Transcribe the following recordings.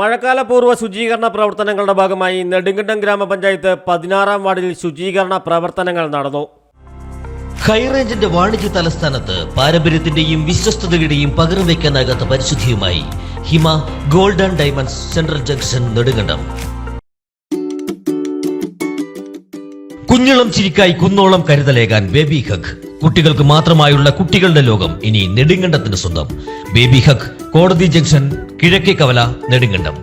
മഴക്കാലപൂർവ ശുചീകരണ പ്രവർത്തനങ്ങളുടെ ഭാഗമായി നെടുങ്കണ്ടം ഗ്രാമപഞ്ചായത്ത് പതിനാറാം വാർഡിൽ ശുചീകരണ പ്രവർത്തനങ്ങൾ നടന്നു. ഹൈറേഞ്ചിന്റെ വാണിജ്യ തലസ്ഥാനത്ത് പാരമ്പര്യത്തിന്റെയും വിശ്വസ്തതയുടെയും പകരം വയ്ക്കാനാകാത്ത പരിശുദ്ധിയുമായി Hima golden diamonds central junction Nedumkandam. കുഞ്ഞിളം ചിരിക്കായി കുന്നോളം കരുതലേകാൻ ബേബി ഹഗ്. കുട്ടികൾക്ക് മാത്രമായുള്ള കുട്ടികളുടെ ലോകം ഇനി നെടുങ്കണ്ടത്തിന് സ്വന്തം. ബേബി ഹഗ് കോടതി ജംഗ്ഷൻ കിഴക്കേ കവല നെടുങ്കണ്ടം.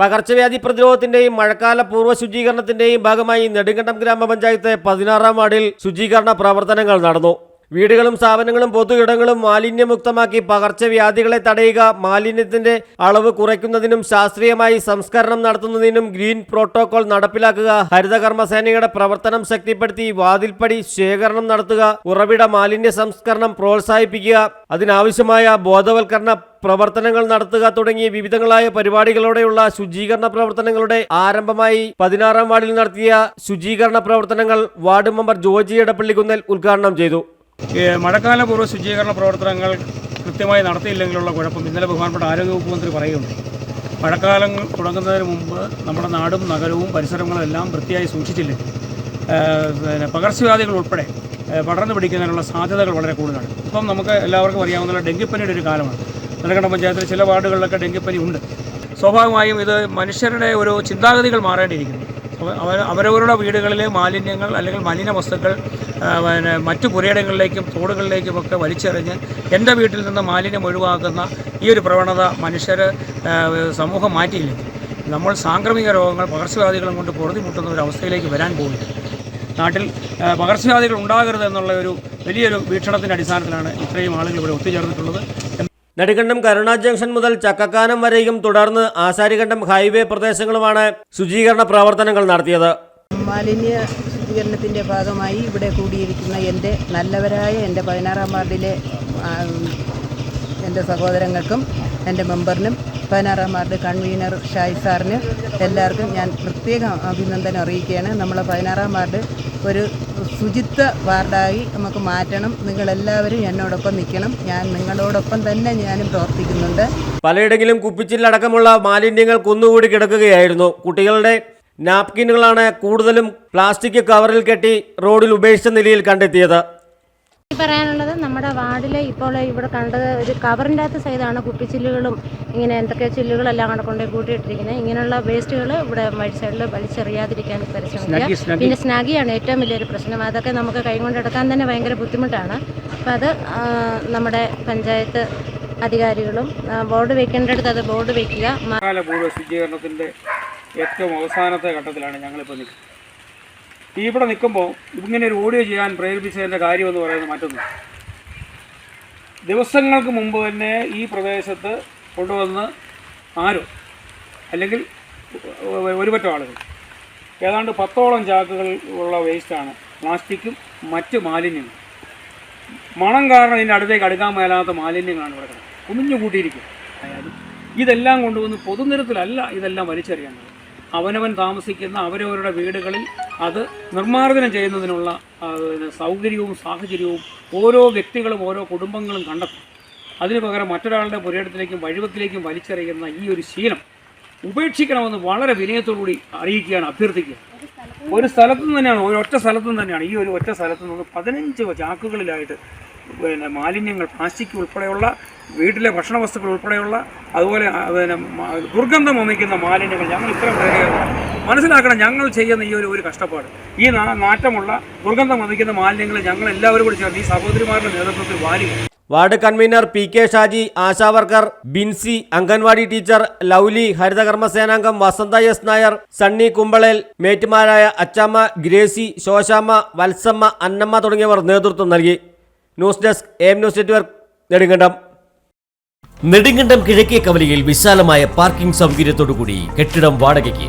പകർച്ചവ്യാധി പ്രതിരോധത്തിന്റെയും മഴക്കാല പൂർവ ശുചീകരണത്തിന്റെയും ഭാഗമായി നെടുങ്കണ്ടം ഗ്രാമപഞ്ചായത്ത് പതിനാറാം വാർഡിൽ ശുചീകരണ പ്രവർത്തനങ്ങൾ നടന്നു. വീടുകളും സ്ഥാപനങ്ങളും പൊതു ഇടങ്ങളും മാലിന്യമുക്തമാക്കി പകർച്ചവ്യാധികളെ തടയുക മാലിന്യത്തിന്റെ അളവ് കുറയ്ക്കുന്നതിനും ശാസ്ത്രീയമായി സംസ്കരണം നടത്തുന്നതിനും ഗ്രീൻ പ്രോട്ടോകോൾ നടപ്പിലാക്കുക. ഹരിതകർമ്മസേനയുടെ പ്രവർത്തനം ശക്തിപ്പെടുത്തി വാതിൽപ്പടി ശേഖരണം നടത്തുക ഉറവിട മാലിന്യ സംസ്കരണം പ്രോത്സാഹിപ്പിക്കുക. അതിനാവശ്യമായ ബോധവൽക്കരണ പ്രവർത്തനങ്ങൾ നടത്തുക തുടങ്ങിയ വിവിധങ്ങളായ പരിപാടികളോടെയുള്ള ശുചീകരണ പ്രവർത്തനങ്ങളുടെ ആരംഭമായി പതിനാറാം വാർഡിൽ നടത്തിയ ശുചീകരണ പ്രവർത്തനങ്ങൾ വാർഡ് മെമ്പർ ജോജി എടപ്പള്ളിക്കുന്നൽ ഉദ്ഘാടനം ചെയ്തു. മഴക്കാലപൂർവ ശുചീകരണ പ്രവർത്തനങ്ങൾ കൃത്യമായി നടത്തിയില്ലെങ്കിലുള്ള കുഴപ്പം. ഇന്നലെ ബഹുമാനപ്പെട്ട ആരോഗ്യവകുപ്പ് മന്ത്രി പറയുന്നു. മഴക്കാലം തുടങ്ങുന്നതിന് മുമ്പ് നമ്മുടെ നാടും നഗരവും പരിസരങ്ങളും എല്ലാം വൃത്തിയായി സൂക്ഷിച്ചില്ലേ? പിന്നെ പകർച്ചവ്യാധികൾ ഉൾപ്പെടെ പടർന്നു പിടിക്കുന്നതിനുള്ള സാധ്യതകൾ വളരെ കൂടുതലാണ്. ഇപ്പം നമുക്ക് എല്ലാവർക്കും അറിയാവുന്ന ഡെങ്കിപ്പനിയുടെ ഒരു കാലമാണ്. നെടുങ്കണ്ടം പഞ്ചായത്തിൽ ചില വാർഡുകളിലൊക്കെ ഡെങ്കിപ്പനി ഉണ്ട്. സ്വാഭാവികമായും ഇത് മനുഷ്യരുടെ ഒരു ചിന്താഗതികൾ മാറേണ്ടിയിരിക്കുന്നു. അവരവരുടെ വീടുകളിലെ മാലിന്യങ്ങൾ അല്ലെങ്കിൽ മലിന വസ്തുക്കൾ പിന്നെ മറ്റു പുരയിടങ്ങളിലേക്കും തോടുകളിലേക്കുമൊക്കെ വലിച്ചെറിഞ്ഞ് എന്റെ വീട്ടിൽ നിന്ന് മാലിന്യം ഒഴിവാക്കുന്ന ഈ ഒരു പ്രവണത മനുഷ്യർ സമൂഹം മാറ്റിയില്ലെങ്കിൽ നമ്മൾ സാംക്രമിക രോഗങ്ങൾ പകർച്ചവ്യാധികളും കൊണ്ട് പൊറുതിമുട്ടുന്ന ഒരു അവസ്ഥയിലേക്ക് വരാൻ പോകുന്നു നാട്ടിൽ പകർച്ചവ്യാധികൾ ഉണ്ടാകരുത് എന്നുള്ള ഒരു വലിയൊരു വീക്ഷണത്തിന്റെ അടിസ്ഥാനത്തിലാണ് ഇത്രയും ആളുകൾ ഇവിടെ ഒത്തുചേർന്നിട്ടുള്ളത്. നെടുങ്കണ്ടം കരുണ ജംഗ്ഷൻ മുതൽ ചക്കക്കാനം വരെയും തുടർന്ന് ആശാരികണ്ഠം ഹൈവേ പ്രദേശങ്ങളുമാണ് ശുചീകരണ പ്രവർത്തനങ്ങൾ നടത്തിയത്. മാലിന്യ ശുചീകരണത്തിന്റെ ഭാഗമായി ഇവിടെ കൂടിയിരിക്കുന്ന എന്റെ നല്ലവരായ എന്റെ പതിനാറാം വാർഡിലെ എന്റെ സഹോദരങ്ങൾക്കും എന്റെ മെമ്പറിനും പതിനാറാം വാർഡ് കൺവീനർ ഷായ് സാറിന് എല്ലാവർക്കും ഞാൻ പ്രത്യേകം അഭിനന്ദനം അറിയിക്കുകയാണ്. നമ്മളെ പതിനാറാം വാർഡ് ഒരു ശുചിത്വ വാർഡായി നമുക്ക് മാറ്റണം. നിങ്ങളെല്ലാവരും എന്നോടൊപ്പം നിൽക്കണം. ഞാൻ നിങ്ങളോടൊപ്പം തന്നെ ഞാനും പ്രവർത്തിക്കുന്നുണ്ട്. പലയിടങ്ങളിലും കുപ്പിച്ചില്ലടക്കമുള്ള മാലിന്യങ്ങൾ കുന്നുകൂടി കിടക്കുകയായിരുന്നു. കുട്ടികളുടെ നാപ്കിനുകളാണ് കൂടുതലും പ്ലാസ്റ്റിക് കവറിൽ കെട്ടി റോഡിൽ ഉപേക്ഷിച്ച നിലയിൽ കണ്ടെത്തിയത്. എനിക്ക് പറയാനുള്ളത് നമ്മുടെ വാർഡിൽ ഇപ്പോൾ ഇവിടെ കണ്ടത് ഒരു കവറിന്റെ അകത്ത് സൈതാണ് കുപ്പിച്ചില്ലുകളും ഇങ്ങനെ എന്തൊക്കെ ചില്ലുകളെല്ലാം കൂടെ കൊണ്ടുപോയി കൂട്ടിയിട്ടിരിക്കുന്നത്. ഇങ്ങനെയുള്ള വേസ്റ്റുകൾ ഇവിടെ വഴി സൈഡിൽ വലിച്ചെറിയാതിരിക്കാൻ പരിശ്രമിക്കുക. പിന്നെ സ്നാഗിയാണ് ഏറ്റവും വലിയൊരു പ്രശ്നം. അതൊക്കെ നമുക്ക് കൈകൊണ്ട് എടുക്കാൻ തന്നെ ഭയങ്കര ബുദ്ധിമുട്ടാണ്. അപ്പം അത് നമ്മുടെ പഞ്ചായത്ത് അധികാരികളും ബോർഡ് വെക്കേണ്ടടുത്ത് അത് ബോർഡ് വെക്കുക. ശുചീകരണത്തിന്റെ ഏറ്റവും അവസാനത്തെ ഘട്ടത്തിലാണ് ഞങ്ങളിപ്പോൾ നിൽക്കുന്നത്. ഈ ഇവിടെ നിൽക്കുമ്പോൾ ഇങ്ങനെ ഒരു ഓഡിയോ ചെയ്യാൻ പ്രേരിപ്പിച്ചതിന്റെ കാര്യമെന്ന് പറയുന്നത് മറ്റൊന്ന്. ദിവസങ്ങൾക്ക് മുമ്പ് തന്നെ ഈ പ്രദേശത്ത് കൊണ്ടുവന്ന് ആരോ അല്ലെങ്കിൽ ഒരുപറ്റം ആളുകൾ. ഏതാണ്ട് പത്തോളം ചാക്കുകൾ ഉള്ള വേസ്റ്റാണ് പ്ലാസ്റ്റിക്കും മറ്റ് മാലിന്യങ്ങളും. മണം കാരണം ഇതിന്റെ അടുത്തേക്ക് അടുക്കാൻ മേലാത്ത മാലിന്യങ്ങളാണ് ഇവിടെ കിടക്കുന്നത്. കുമിഞ്ഞു കൂട്ടിയിരിക്കും അതായത് ഇതെല്ലാം കൊണ്ടുവന്ന് പൊതുനിരത്തിലല്ല ഇതെല്ലാം വലിച്ചെറിയേണ്ടത് അവനവൻ താമസിക്കുന്ന അവരവരുടെ വീടുകളിൽ അത് നിർമ്മാർജനം ചെയ്യുന്നതിനുള്ള സൗകര്യവും സാഹചര്യവും ഓരോ വ്യക്തികളും ഓരോ കുടുംബങ്ങളും കണ്ടെത്തും. അതിനു പകരം മറ്റൊരാളുടെ പുരയിടത്തിലേക്കും വഴിവക്കിലേക്കും വലിച്ചെറിയുന്ന ഈ ഒരു ശീലം ഉപേക്ഷിക്കണമെന്ന് വളരെ വിനയത്തോടുകൂടി അറിയിക്കുകയാണ് അഭ്യർത്ഥിക്കുക ഒരു സ്ഥലത്തു നിന്ന് തന്നെയാണ് ഒരു ഒറ്റ സ്ഥലത്തു നിന്ന് തന്നെയാണ് ഈ ഒരു ഒറ്റ സ്ഥലത്തു നിന്ന് പതിനഞ്ച് ചാക്കുകളിലായിട്ട് പിന്നെ മാലിന്യങ്ങൾ പ്ലാസ്റ്റിക് ഉൾപ്പെടെയുള്ള വീട്ടിലെ ഭക്ഷണ വസ്തുക്കൾ ഉൾപ്പെടെയുള്ള അതുപോലെ പിന്നെ ദുർഗന്ധം വമിക്കുന്ന മാലിന്യങ്ങൾ ഞങ്ങൾ ഇത്ര മനസ്സിലാക്കണം ഞങ്ങൾ ചെയ്യുന്ന ഈ ഒരു ഒരു കഷ്ടപ്പാട്. ഈ നാറ്റമുള്ള ദുർഗന്ധം വന്നിക്കുന്ന മാലിന്യങ്ങൾ ഞങ്ങൾ എല്ലാവരും കൂടി ചേർന്ന് ഈ സഹോദരിമാരുടെ നേതൃത്വത്തിൽ വാരിക ward convener P K Shaji ASHA worker Binsy anganwadi teacher Lovely ഹരിതകർമ്മ സേനാംഗം വസന്ത എസ് നായർ സണ്ണി കുമ്പളേൽ മേറ്റുമാരായ അച്ചാമ്മ ഗ്രേസി ശോശാമ്മ വത്സമ്മ അന്നമ്മ തുടങ്ങിയവർ നേതൃത്വം നൽകി. News desk M news network Nedumkandam. Nedumkandam കിഴക്കേ കവലയിൽ വിശാലമായ പാർക്കിംഗ് സൗകര്യത്തോടുകൂടി കെട്ടിടം വാടകയ്ക്ക്.